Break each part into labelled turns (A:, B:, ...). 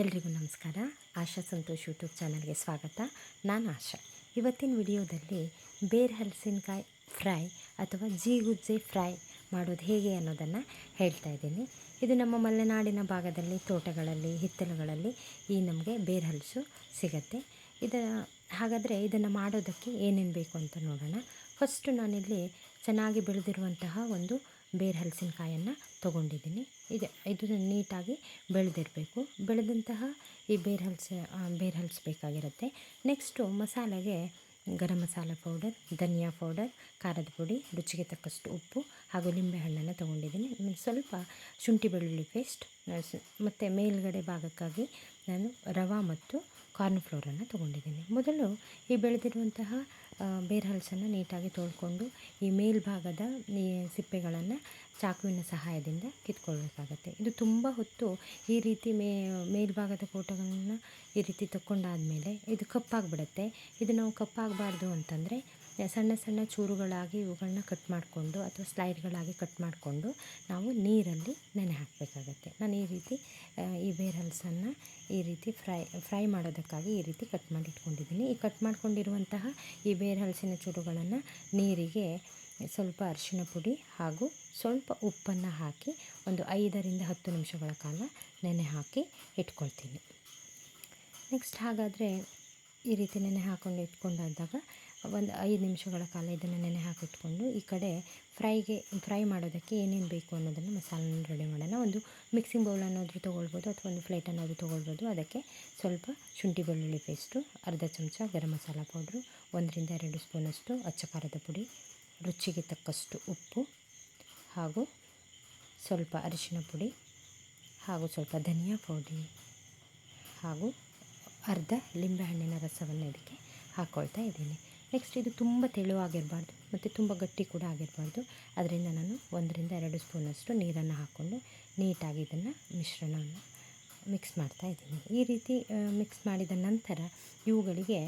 A: ಎಲ್ರಿಗೂ ನಮಸ್ಕಾರ. ಆಶಾ ಸಂತೋಷ್ ಯೂಟ್ಯೂಬ್ ಚಾನಲ್ಗೆ ಸ್ವಾಗತ. ನಾನು ಆಶಾ. ಇವತ್ತಿನ ವಿಡಿಯೋದಲ್ಲಿ ಬೇರ್ ಹಲಸಿನಕಾಯಿ ಫ್ರೈ ಅಥವಾ ಜೀಗುಜ್ಜೆ ಫ್ರೈ ಮಾಡೋದು ಹೇಗೆ ಅನ್ನೋದನ್ನು ಹೇಳ್ತಾ ಇದ್ದೀನಿ. ಇದು ನಮ್ಮ ಮಲೆನಾಡಿನ ಭಾಗದಲ್ಲಿ, ತೋಟಗಳಲ್ಲಿ, ಹಿತ್ತಲುಗಳಲ್ಲಿ ಈ ನಮಗೆ ಬೇರ್ ಹಲಸು ಸಿಗತ್ತೆ. ಇದ ಹಾಗಾದರೆ ಇದನ್ನು ಮಾಡೋದಕ್ಕೆ ಏನೇನು ಬೇಕು ಅಂತ ನೋಡೋಣ. ಫಸ್ಟು ನಾನಿಲ್ಲಿ ಚೆನ್ನಾಗಿ ಬೆಳೆದಿರುವಂತಹ ಒಂದು ಬೇರು ಹಲಸಿನಕಾಯನ್ನು ತೊಗೊಂಡಿದ್ದೀನಿ. ಇದೆ ಇದು ನೀಟಾಗಿ ಬೆಳೆದಿರಬೇಕು. ಬೆಳೆದಂತಹ ಈ ಬೇರೆ ಹಲಸ ಬೇರೆ ಹಲಸಬೇಕಾಗಿರುತ್ತೆ ನೆಕ್ಸ್ಟು ಮಸಾಲೆಗೆ ಗರಂ ಮಸಾಲ ಪೌಡರ್, ಧನಿಯಾ ಪೌಡರ್, ಖಾರದ ಪುಡಿ, ರುಚಿಗೆ ತಕ್ಕಷ್ಟು ಉಪ್ಪು ಹಾಗೂ ಲಿಂಬೆಹಣ್ಣನ್ನು ತೊಗೊಂಡಿದ್ದೀನಿ. ಸ್ವಲ್ಪ ಶುಂಠಿ ಬೆಳ್ಳುಳ್ಳಿ ಪೇಸ್ಟ್ ಮತ್ತು ಮೇಲುಗಡೆ ಭಾಗಕ್ಕಾಗಿ ನಾನು ರವೆ ಮತ್ತು ಕಾರ್ನ್ಫ್ಲೋರನ್ನು ತೊಗೊಂಡಿದ್ದೀನಿ. ಮೊದಲು ಈ ಬೆಳೆದಿರುವಂತಹ ಬೇರೆ ಹಲಸನ್ನು ನೀಟಾಗಿ ತೊಳ್ಕೊಂಡು ಈ ಮೇಲ್ಭಾಗದ ಈ ಸಿಪ್ಪೆಗಳನ್ನು ಚಾಕುವಿನ ಸಹಾಯದಿಂದ ಕಿತ್ಕೊಳ್ಬೇಕಾಗತ್ತೆ. ಇದು ತುಂಬ ಹೊತ್ತು ಈ ರೀತಿ ಮೇ, ಮೇಲ್ಭಾಗದ ಕೋಟಗಳನ್ನು ಈ ರೀತಿ ತಕ್ಕೊಂಡಾದಮೇಲೆ ಇದು ಕಪ್ಪಾಗಿಬಿಡತ್ತೆ. ಇದು ನಾವು ಕಪ್ಪಾಗಬಾರ್ದು ಅಂತಂದರೆ ಸಣ್ಣ ಸಣ್ಣ ಚೂರುಗಳಾಗಿ ಇವುಗಳನ್ನ ಕಟ್ ಮಾಡಿಕೊಂಡು ಅಥವಾ ಸ್ಲೈಡ್ಗಳಾಗಿ ಕಟ್ ಮಾಡಿಕೊಂಡು ನಾವು ನೀರಲ್ಲಿ ನೆನೆ ಹಾಕಬೇಕಾಗತ್ತೆ. ನಾನು ಈ ರೀತಿ ಈ ಬೇರಲ್ಸನ್ನು ಈ ರೀತಿ ಫ್ರೈ ಫ್ರೈ ಮಾಡೋದಕ್ಕಾಗಿ ಈ ರೀತಿ ಕಟ್ ಮಾಡಿ ಇಟ್ಕೊಂಡಿದ್ದೀನಿ ಈ ಕಟ್ ಮಾಡಿಕೊಂಡಿರುವಂತಹ ಈ ಬೇರ್ ಹಲಸಿನ ಚೂರುಗಳನ್ನು ನೀರಿಗೆ ಸ್ವಲ್ಪ ಅರಿಶಿಣ ಪುಡಿ ಹಾಗೂ ಸ್ವಲ್ಪ ಉಪ್ಪನ್ನು ಹಾಕಿ ಒಂದು ಐದರಿಂದ ಹತ್ತು ನಿಮಿಷಗಳ ಕಾಲ ನೆನೆ ಹಾಕಿ ಇಟ್ಕೊಳ್ತೀನಿ. ನೆಕ್ಸ್ಟ್ ಹಾಗಾದರೆ ಈ ರೀತಿ ನೆನೆ ಹಾಕ್ಕೊಂಡು ಇಟ್ಕೊಂಡಾದಾಗ ಒಂದು ಐದು ನಿಮಿಷಗಳ ಕಾಲ ಇದನ್ನು ನೆನೆ ಹಾಕಿಟ್ಕೊಂಡು ಈ ಕಡೆ ಫ್ರೈಗೆ, ಫ್ರೈ ಮಾಡೋದಕ್ಕೆ ಏನೇನು ಬೇಕು ಅನ್ನೋದನ್ನು ಮಸಾಲನ ರೆಡಿ ಮಾಡೋಣ. ಒಂದು ಮಿಕ್ಸಿಂಗ್ ಬೌಲ್ ಅನ್ನೋದು ತೊಗೊಳ್ಬೋದು ಅಥವಾ ಒಂದು ಪ್ಲೇಟ್ ಅನ್ನೋದು ತೊಗೊಳ್ಬೋದು. ಅದಕ್ಕೆ ಸ್ವಲ್ಪ ಶುಂಠಿ ಬೆಳ್ಳುಳ್ಳಿ ಪೇಸ್ಟು ಅರ್ಧ ಚಮಚ ಗರಂ ಮಸಾಲ ಪೌಡ್ರು ಒಂದರಿಂದ ಎರಡು ಸ್ಪೂನಷ್ಟು ಅಚ್ಚ ಖಾರದ ಪುಡಿ, ರುಚಿಗೆ ತಕ್ಕಷ್ಟು ಉಪ್ಪು ಹಾಗೂ ಸ್ವಲ್ಪ ಅರಿಶಿನ ಪುಡಿ ಹಾಗೂ ಸ್ವಲ್ಪ ಧನಿಯಾ ಪೌಡಿ ಹಾಗೂ ಅರ್ಧ ಲಿಂಬೆಹಣ್ಣಿನ ರಸವನ್ನು ಇದಕ್ಕೆ ಹಾಕ್ಕೊಳ್ತಾ ಇದ್ದೀನಿ. ನೆಕ್ಸ್ಟ್ ಇದು ತುಂಬ ತೆಳುವಾಗಿರಬಾರ್ದು ಮತ್ತು ತುಂಬ ಗಟ್ಟಿ ಕೂಡ ಆಗಿರಬಾರ್ದು. ಅದರಿಂದ ನಾನು ಒಂದರಿಂದ ಎರಡು ಸ್ಪೂನಷ್ಟು ನೀರನ್ನು ಹಾಕ್ಕೊಂಡು ನೀಟಾಗಿ ಇದನ್ನು ಮಿಶ್ರಣವನ್ನು ಮಿಕ್ಸ್ ಮಾಡ್ತಾ ಇದ್ದೀನಿ. ಈ ರೀತಿ ಮಿಕ್ಸ್ ಮಾಡಿದ ನಂತರ ಇವುಗಳಿಗೆ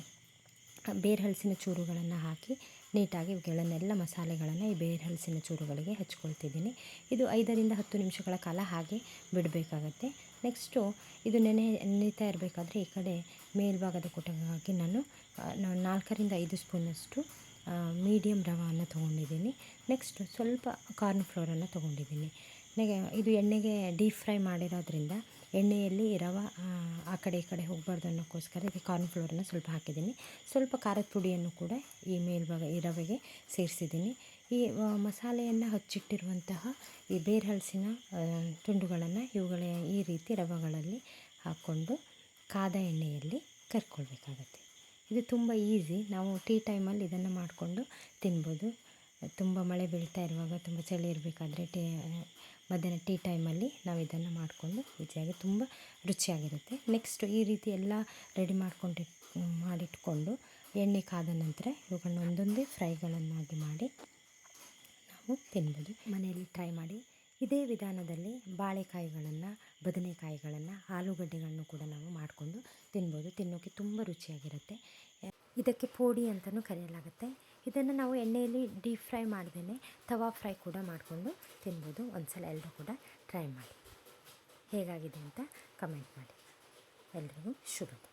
A: ಬೇರೆ ಹಲಸಿನ ಚೂರುಗಳನ್ನು ಹಾಕಿ ನೀಟಾಗಿ ಇವುಗಳನ್ನೆಲ್ಲ ಮಸಾಲೆಗಳನ್ನು ಈ ಬೇರೆ ಹಲಸಿನ ಚೂರುಗಳಿಗೆ ಹಚ್ಕೊಳ್ತಿದ್ದೀನಿ. ಇದು ಐದರಿಂದ ಹತ್ತು ನಿಮಿಷಗಳ ಕಾಲ ಹಾಗೆ ಬಿಡಬೇಕಾಗತ್ತೆ. ನೆಕ್ಸ್ಟು ಇದು ನೆನೆ ನೆನೀತಾ ಇರಬೇಕಾದ್ರೆ ಈ ಕಡೆ ಮೇಲ್ಭಾಗದ ಕುಟುಂಬವಾಗಿ ನಾನು ನಾಲ್ಕರಿಂದ ಐದು ಸ್ಪೂನಷ್ಟು ಮೀಡಿಯಮ್ ರವಾನ ತೊಗೊಂಡಿದ್ದೀನಿ. ನೆಕ್ಸ್ಟ್ ಸ್ವಲ್ಪ ಕಾರ್ನ್ ಫ್ಲೋರನ್ನು ತೊಗೊಂಡಿದ್ದೀನಿ. ಇದು ಎಣ್ಣೆಗೆ ಡೀಪ್ ಫ್ರೈ ಮಾಡಿರೋದ್ರಿಂದ ಎಣ್ಣೆಯಲ್ಲಿ ರವೆ, ಆ ಕಡೆ ಈ ಕಡೆ ಹೋಗಬಾರ್ದು ಅನ್ನೋಕ್ಕೋಸ್ಕರ ಇದಕ್ಕೆ ಕಾರ್ನ್ ಫ್ಲೋರನ್ನು ಸ್ವಲ್ಪ ಹಾಕಿದ್ದೀನಿ. ಸ್ವಲ್ಪ ಖಾರದ ಪುಡಿಯನ್ನು ಕೂಡ ಈ ಮೇಲ್ಭಾಗ, ಈ ರವೆಗೆ ಸೇರಿಸಿದ್ದೀನಿ. ಈ ಮಸಾಲೆಯನ್ನು ಹಚ್ಚಿಟ್ಟಿರುವಂತಹ ಈ ಬೇರೆ ಹಲಸಿನ ತುಂಡುಗಳನ್ನು ಇವುಗಳ ಈ ರೀತಿ ರವೆಗಳಲ್ಲಿ ಹಾಕ್ಕೊಂಡು ಕಾದ ಎಣ್ಣೆಯಲ್ಲಿ ಕರ್ಕೊಳ್ಬೇಕಾಗತ್ತೆ. ಇದು ತುಂಬ ಈಸಿ. ನಾವು ಟೀ ಟೈಮಲ್ಲಿ ಇದನ್ನು ಮಾಡಿಕೊಂಡು ತಿನ್ಬೋದು. ತುಂಬ ಮಳೆ ಬೀಳ್ತಾ ಇರುವಾಗ ತುಂಬ ಚಳಿ ಇರಬೇಕಾದ್ರೆ ಟೀ, ಮಧ್ಯಾಹ್ನ ಟೀ ಟೈಮಲ್ಲಿ ನಾವು ಇದನ್ನು ಮಾಡಿಕೊಂಡು ಈಸಿಯಾಗಿ ತುಂಬ ರುಚಿಯಾಗಿರುತ್ತೆ. ನೆಕ್ಸ್ಟ್ ಈ ರೀತಿ ಎಲ್ಲ ರೆಡಿ ಮಾಡ್ಕೊಂಡು, ಮಾಡಿಟ್ಕೊಂಡು ಎಣ್ಣೆ ಕಾದ ನಂತರ ಇವುಗಳನ್ನ ಒಂದೊಂದೇ ಫ್ರೈಗಳನ್ನಾಗಿ ಮಾಡಿ ನಾವು ತಿನ್ಬೋದು. ಮನೆಯಲ್ಲಿ ಟ್ರೈ ಮಾಡಿ ಇದೇ ವಿಧಾನದಲ್ಲಿ ಬಾಳೆಕಾಯಿಗಳನ್ನು, ಬದನೆಕಾಯಿಗಳನ್ನು, ಆಲೂಗಡ್ಡೆಗಳನ್ನು ಕೂಡ ನಾವು ಮಾಡಿಕೊಂಡು ತಿನ್ಬೋದು. ತಿನ್ನೋಕ್ಕೆ ತುಂಬ ರುಚಿಯಾಗಿರುತ್ತೆ. ಇದಕ್ಕೆ ಪೋಡಿ ಅಂತಲೂ ಕರೆಯಲಾಗುತ್ತೆ. ಇದನ್ನು ನಾವು ಎಣ್ಣೆಯಲ್ಲಿ ಡೀಪ್ ಫ್ರೈ ಮಾಡ್ದೇ ತವಾ ಫ್ರೈ ಕೂಡ ಮಾಡಿಕೊಂಡು ತಿನ್ಬೋದು. ಒಂದು ಸಲ ಎಲ್ಲರೂ ಕೂಡ ಟ್ರೈ ಮಾಡಿ. ಹೇಗಾಗಿದೆ ಅಂತ ಕಮೆಂಟ್ ಮಾಡಿ. ಎಲ್ರಿಗೂ ಶುಭ.